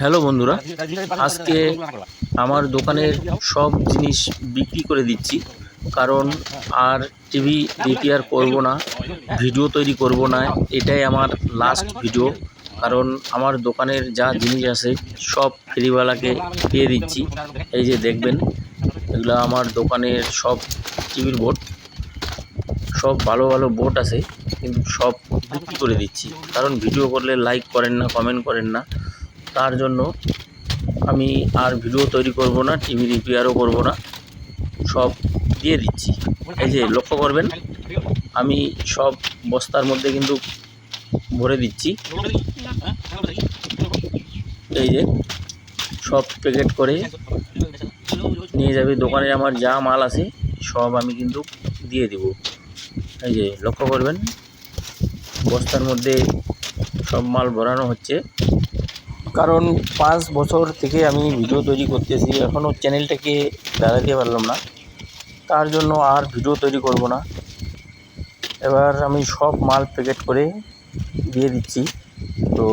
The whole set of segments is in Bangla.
হ্যালো বন্ধুরা আজকে আমার দোকানের সব জিনিস বিক্রি করে দিচ্ছি কারণ আর টিভি রিপেয়ার করব না ভিডিও তৈরি করব না এটাই আমার লাস্ট ভিডিও কারণ আমার দোকানের যা জিনিস আছে সব ফেরিওয়ালাকে দিয়ে দিচ্ছি। এই যে দেখবেন এগুলো আমার দোকানের সব টিভির বোর্ড সব ভালো ভালো বোর্ড আছে কিন্তু সব বিক্রি করে দিচ্ছি। কারণ ভিডিও করলে লাইক করেন না কমেন্ট করেন না তার জন্য আমি আর ভিডিও তৈরি করব না টিভি রিপেয়ারও করব না, সব দিয়ে দিচ্ছি। এই যে, লক্ষ্য করবেন, আমি সব বস্তার মধ্যে কিন্তু ভরে দিচ্ছি। এই যে, সব প্যাকেট করে নিয়ে যাবে, দোকানে আমার যা মাল আছে, সব আমি কিন্তু দিয়ে দিব। এই যে, লক্ষ্য করবেন, বস্তার মধ্যে সব মাল ভরানো হচ্ছে। কারণ পাঁচ বছর থেকে আমি ভিডিও তৈরি করতেছি। এখনও চ্যানেলটাকে দাঁড়াতে পারলাম না। তার জন্য আর ভিডিও তৈরি করব না। এবার আমি সব মাল প্যাকেট করে দিয়ে দিচ্ছি। তো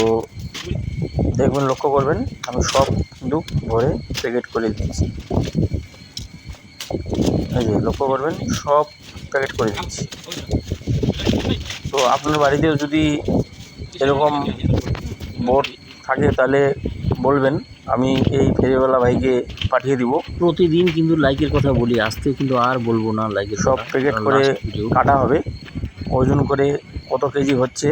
দেখবেন, লক্ষ্য করবেন, আমি সব কিন্তু ভরে প্যাকেট করে দিচ্ছি। এই যে, লক্ষ্য করবেন, সব প্যাকেট করে দিচ্ছি। তো আপনার বাড়িতেও যদি এরকম বোর্ড থাকে তাহলে বলবেন আমি এই ফেরিওয়ালা ভাইকে পাঠিয়ে দিব। প্রতিদিন কিন্তু লাইকের কথা বলি আসতে কিন্তু আর বলব না লাইকের সব প্যাকেট করে কাটা হবে। ওজন করে কত কেজি হচ্ছে?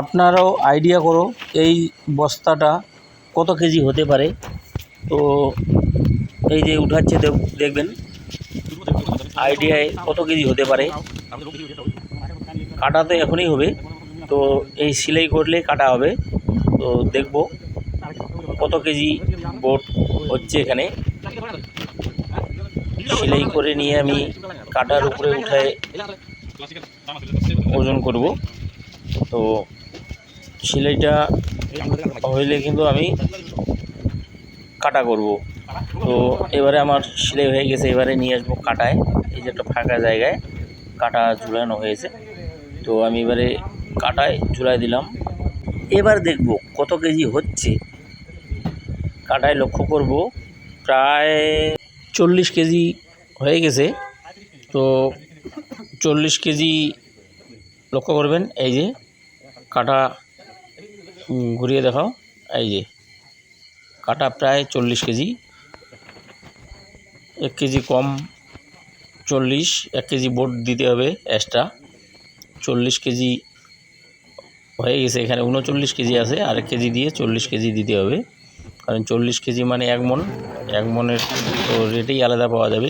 আপনারাও আইডিয়া করো এই বস্তাটা কত কেজি হতে পারে? তো এই যে উঠাচ্ছে দেখবেন আইডিয়ায় কত কেজি হতে পারে। কাটা তো এখনই হবে তো এই সেলাই করলে কাটা হবে। তো দেখব কত কেজি বোট হচ্ছে এখানে। সেলাই করে নিয়ে আমি কাটার উপরে উঠায় ওজন করব। তো সেলাইটা হইলে কিন্তু আমি কাটা করব। তো এবারে আমার সেলাই হয়ে গেছে, এবারে নিয়ে আসব কাটায়। এই যে একটা ফাঁকা জায়গায় কাটা ঝুলানো হয়েছে। তো আমি এবারে কাটায় ঝুলাই দিলাম। এবার দেখব কত কেজি হচ্ছে। কাটায় লক্ষ্য করব, প্রায় চল্লিশ কেজি হয়ে গেছে। তো চল্লিশ কেজি লক্ষ্য করবেন, এই যে কাটা ঘুরিয়ে দেখাও, এই যে কাটা প্রায় চল্লিশ কেজি। এক কেজি কম চল্লিশ, এক কেজি বোট দিতে হবে এক্সট্রা চল্লিশ কেজি হয়ে গেছে। এখানে উনচল্লিশ কেজি আছে আর এক কেজি দিয়ে চল্লিশ কেজি দিতে হবে। কারণ চল্লিশ কেজি মানে এক মন, এক মনের তো রেটেই আলাদা পাওয়া যাবে।